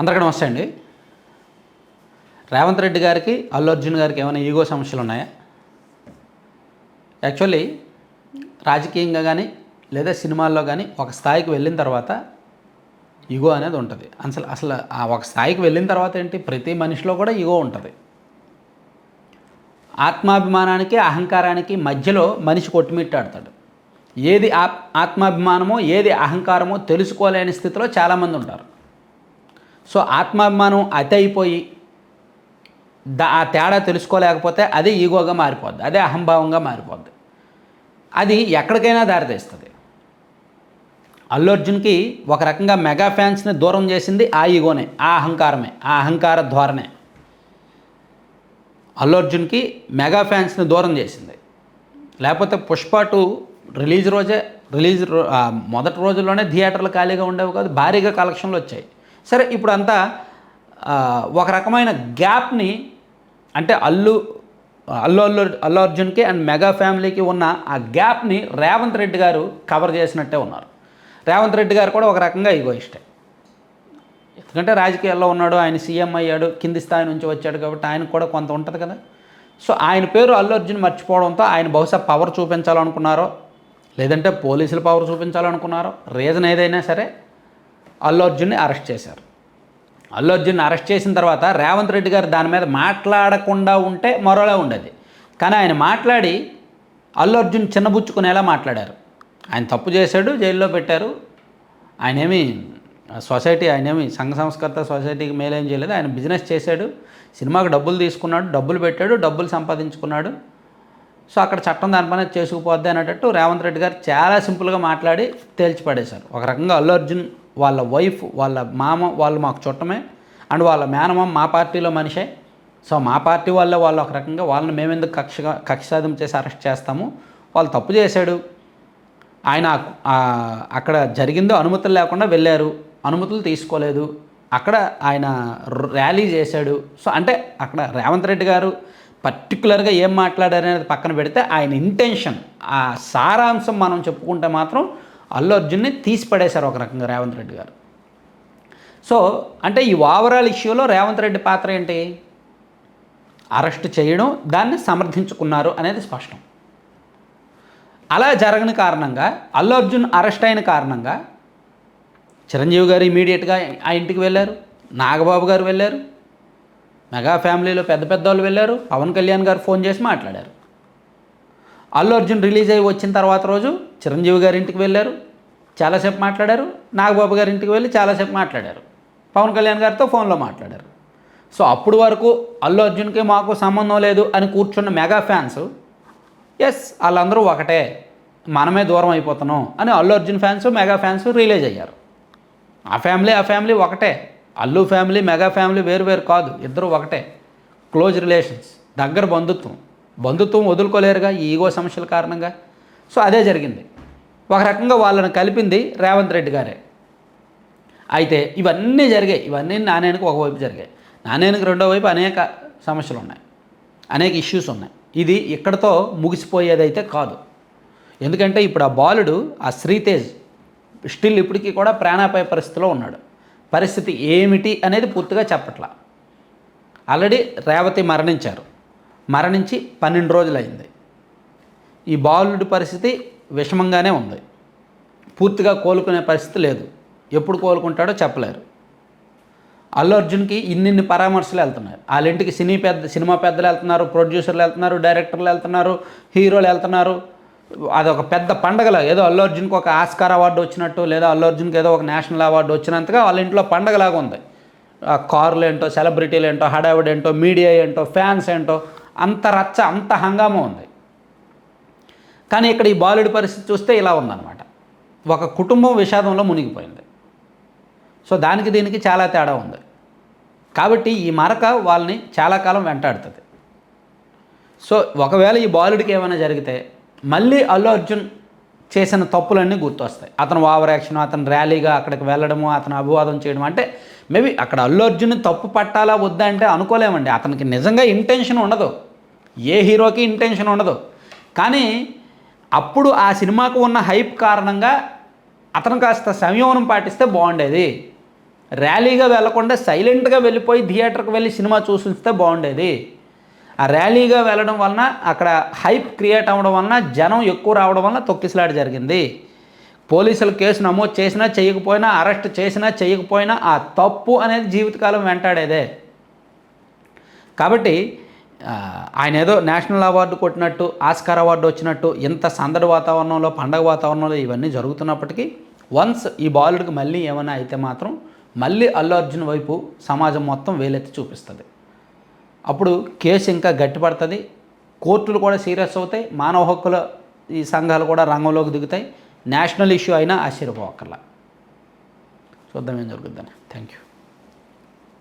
అందరికీ నమస్తే అండి. రేవంత్ రెడ్డి గారికి అల్లు అర్జున్ గారికి ఏమైనా ఈగో సమస్యలు ఉన్నాయా? యాక్చువల్లీ రాజకీయంగా కానీ లేదా సినిమాల్లో కానీ ఒక స్థాయికి వెళ్ళిన తర్వాత ఈగో అనేది ఉంటుంది. అసలు అసలు ఆ ఒక స్థాయికి వెళ్ళిన తర్వాత ఏంటి? ప్రతి మనిషిలో కూడా ఈగో ఉంటుంది. ఆత్మాభిమానానికి అహంకారానికి మధ్యలో మనిషి కొట్టుమిట్టాడతాడు. ఏది ఆ ఆత్మాభిమానమో ఏది అహంకారమో తెలుసుకోలేని స్థితిలో చాలామంది ఉంటారు. సో ఆత్మాభిమానం అతి అయిపోయి దా ఆ తేడా తెలుసుకోలేకపోతే అదే ఈగోగా మారిపోద్ది అదే అహంభావంగా మారిపోద్ది. అది ఎక్కడికైనా దారితీస్తుంది. అల్లు అర్జున్కి ఒక రకంగా మెగా ఫ్యాన్స్ని దూరం చేసింది ఆ ఈగోనే ఆ అహంకారమే ఆ అహంకార ధోరణే అల్లు అర్జున్కి మెగా ఫ్యాన్స్ని దూరం చేసింది. లేకపోతే పుష్ప టూ రిలీజ్ రోజే రిలీజ్ మొదటి రోజుల్లోనే థియేటర్లు ఖాళీగా ఉండేవి కాదు భారీగా కలెక్షన్లు వచ్చాయి. సరే ఇప్పుడు అంతా ఒక రకమైన గ్యాప్ని అంటే అల్లు అల్లు అల్లు అల్లు అర్జున్కి అండ్ మెగా ఫ్యామిలీకి ఉన్న ఆ గ్యాప్ని రేవంత్ రెడ్డి గారు కవర్ చేసినట్టే ఉన్నారు. రేవంత్ రెడ్డి గారు కూడా ఒక రకంగా ఇగో ఇష్టే ఎందుకంటే రాజకీయాల్లో ఉన్నాడు ఆయన సీఎం అయ్యాడు కింది స్థాయి నుంచి వచ్చాడు కాబట్టి ఆయనకు కూడా కొంత ఉంటుంది కదా. సో ఆయన పేరు అల్లు అర్జున్ మర్చిపోవడంతో ఆయన బహుశా పవర్ చూపించాలనుకున్నారో లేదంటే పోలీసుల పవర్ చూపించాలనుకున్నారో రీజన్ ఏదైనా సరే అల్లు అర్జున్ని అరెస్ట్ చేశారు. అల్లు అర్జున్ అరెస్ట్ చేసిన తర్వాత రేవంత్ రెడ్డి గారు దాని మీద మాట్లాడకుండా ఉంటే మరోలా ఉండేది. కానీ ఆయన మాట్లాడి అల్లు అర్జున్ చిన్నబుచ్చుకునేలా మాట్లాడారు. ఆయన తప్పు చేశాడు జైల్లో పెట్టారు. ఆయన ఏమి సొసైటీ ఆయన ఏమి సంఘ సంస్కర్త సొసైటీకి మేలేం చేయలేదు. ఆయన బిజినెస్ చేశాడు సినిమాకు డబ్బులు తీసుకున్నాడు డబ్బులు పెట్టాడు డబ్బులు సంపాదించుకున్నాడు. సో అక్కడ చట్టం దానిపైన చేసుకుపోద్ది అనేటట్టు రేవంత్ రెడ్డి గారు చాలా సింపుల్గా మాట్లాడి తేల్చిపడేశారు. ఒక రకంగా అల్లు అర్జున్ వాళ్ళ వైఫ్ వాళ్ళ మామ వాళ్ళు మాకు చుట్టమే. అండ్ వాళ్ళ మేనమామ మా పార్టీలో మనిషే. సో మా పార్టీ వాళ్ళే వాళ్ళు ఒక రకంగా వాళ్ళని మేమెందుకు కక్షగా కక్ష చేసి అరెస్ట్ చేస్తాము? వాళ్ళు తప్పు చేశాడు. ఆయన అక్కడ జరిగిందో అనుమతులు లేకుండా వెళ్ళారు. అనుమతులు తీసుకోలేదు. అక్కడ ఆయన ర్యాలీ చేశాడు. సో అంటే అక్కడ రేవంత్ రెడ్డి గారు పర్టికులర్గా ఏం మాట్లాడారు అనేది పక్కన పెడితే ఆయన ఇంటెన్షన్ ఆ సారాంశం మనం చెప్పుకుంటే మాత్రం అల్లు అర్జున్ని తీసి పడేశారు ఒక రకంగా రేవంత్ రెడ్డి గారు. సో అంటే ఈ ఓవరాల్ ఇష్యూలో రేవంత్ రెడ్డి పాత్ర ఏంటి? అరెస్ట్ చేయడం దాన్ని సమర్థించుకున్నారు అనేది స్పష్టం. అలా జరగని కారణంగా అల్లు అర్జున్ అరెస్ట్ అయిన కారణంగా చిరంజీవి గారు ఇమీడియట్గా ఆ ఇంటికి వెళ్ళారు నాగబాబు గారు వెళ్ళారు మెగా ఫ్యామిలీలో పెద్ద పెద్ద వాళ్ళు వెళ్ళారు పవన్ కళ్యాణ్ గారు ఫోన్ చేసి మాట్లాడారు. అల్లు అర్జున్ రిలీజ్ అయ్యి వచ్చిన తర్వాత రోజు చిరంజీవి గారి ఇంటికి వెళ్ళారు. చాలాసేపు మాట్లాడారు. నాగబాబు గారి ఇంటికి వెళ్ళి చాలాసేపు మాట్లాడారు. పవన్ కళ్యాణ్ గారితో ఫోన్లో మాట్లాడారు. సో అప్పుడు వరకు అల్లు అర్జున్కి మాకు సంబంధం లేదు అని కూర్చున్న మెగా ఫ్యాన్స్ ఎస్ వాళ్ళందరూ ఒకటే. మనమే దూరం అయిపోతున్నాం అని Allu Arjun fans mega fans release అయ్యారు. ఆ ఫ్యామిలీ ఆ ఫ్యామిలీ ఒకటే. అల్లు ఫ్యామిలీ మెగా ఫ్యామిలీ వేరు వేరు కాదు. ఇద్దరు ఒకటే. క్లోజ్ రిలేషన్స్ దగ్గర బంధుత్వం. బంధుత్వం వదులుకోలేరుగా ఈ ఈగో సమస్యల కారణంగా. సో అదే జరిగింది. ఒక రకంగా వాళ్ళని కలిపింది రేవంత్ రెడ్డి గారే. అయితే ఇవన్నీ జరిగాయి. ఇవన్నీ నాణ్యానికి ఒకవైపు జరిగాయి. నాణ్యానికి రెండో వైపు అనేక సమస్యలు ఉన్నాయి. అనేక ఇష్యూస్ ఉన్నాయి. ఇది ఇక్కడతో ముగిసిపోయేదైతే కాదు. ఎందుకంటే ఇప్పుడు ఆ బాలుడు ఆ శ్రీతేజ్ స్టిల్ ఇప్పటికీ కూడా ప్రాణాపాయ పరిస్థితిలో ఉన్నాడు. పరిస్థితి ఏమిటి అనేది పూర్తిగా చెప్పట్లా. ఆల్రెడీ రేవతి మరణించారు. మరణించి పన్నెండు రోజులైంది. ఈ బాలుడి పరిస్థితి విషమంగానే ఉంది. పూర్తిగా కోలుకునే పరిస్థితి లేదు. ఎప్పుడు కోలుకుంటాడో చెప్పలేరు. అల్లు అర్జున్కి ఇన్నిన్ని పరామర్శలు వెళ్తున్నాయి. వాళ్ళ ఇంటికి సినీ పెద్ద సినిమా పెద్దలు వెళ్తున్నారు ప్రొడ్యూసర్లు వెళ్తున్నారు డైరెక్టర్లు వెళ్తున్నారు హీరోలు వెళ్తున్నారు. అదొక పెద్ద పండగలా. ఏదో అల్లు అర్జున్కి ఒక ఆస్కార్ అవార్డు వచ్చినట్టు లేదా అల్లు అర్జున్కి ఏదో ఒక నేషనల్ అవార్డు వచ్చినంతగా వాళ్ళ ఇంట్లో పండగలాగా ఉంది. కార్లు ఏంటో సెలబ్రిటీలు ఏంటో హడావిడి ఏంటో మీడియా ఏంటో ఫ్యాన్స్ ఏంటో అంత రచ్చ అంత హంగామా ఉంది. కానీ ఇక్కడ ఈ బాలుడి పరిస్థితి చూస్తే ఇలా ఉందన్నమాట. ఒక కుటుంబం విషాదంలో మునిగిపోయింది. సో దానికి దీనికి చాలా తేడా ఉంది. కాబట్టి ఈ మరక వాళ్ళని చాలా కాలం వెంటాడుతుంది. సో ఒకవేళ ఈ బాలుడికి ఏమైనా జరిగితే మళ్ళీ అల్లు అర్జున్ చేసిన తప్పులన్నీ గుర్తొస్తాయి. అతను ఓవర్ యాక్షన్ అతను ర్యాలీగా అక్కడికి వెళ్ళడము అతను అభివాదం చేయడం అంటే మేబీ అక్కడ అల్లు అర్జున్ తప్పు పట్టాలా వద్దా అంటే అనుకోలేమండి. అతనికి నిజంగా ఇంటెన్షన్ ఉండదు. ఏ హీరోకి ఇంటెన్షన్ ఉండదు. కానీ అప్పుడు ఆ సినిమాకు ఉన్న హైప్ కారణంగా అతను కాస్త సంయమనం పాటిస్తే బాగుండేది. ర్యాలీగా వెళ్ళకుండా సైలెంట్గా వెళ్ళిపోయి థియేటర్కి వెళ్ళి సినిమా చూసిస్తే బాగుండేది. ఆ ర్యాలీగా వెళ్ళడం వలన అక్కడ హైప్ క్రియేట్ అవ్వడం వలన జనం ఎక్కువ రావడం వలన తొక్కిసలాట జరిగింది. పోలీసులు కేసు నమోదు చేసినా చేయకపోయినా అరెస్ట్ చేసినా చేయకపోయినా ఆ తప్పు అనేది జీవితకాలం వెంటాడేదే. కాబట్టి ఆయన ఏదో నేషనల్ అవార్డు కొట్టినట్టు ఆస్కార్ అవార్డు వచ్చినట్టు ఇంత సందడి వాతావరణంలో పండగ వాతావరణంలో ఇవన్నీ జరుగుతున్నప్పటికీ వన్స్ ఈ బాలుడికి మళ్ళీ ఏమైనా అయితే మాత్రం మళ్ళీ అల్లు అర్జున్ వైపు సమాజం మొత్తం వేలెత్తి చూపిస్తుంది. అప్పుడు కేసు ఇంకా గట్టిపడుతుంది. కోర్టులు కూడా సీరియస్ అవుతాయి. మానవ హక్కుల ఈ సంఘాలు కూడా రంగంలోకి దిగుతాయి. నేషనల్ ఇష్యూ అయినా ఆశ్చర్యపోవక్కర్లా చూద్దాం ఏం జరుగుతుందని థ్యాంక్ యూ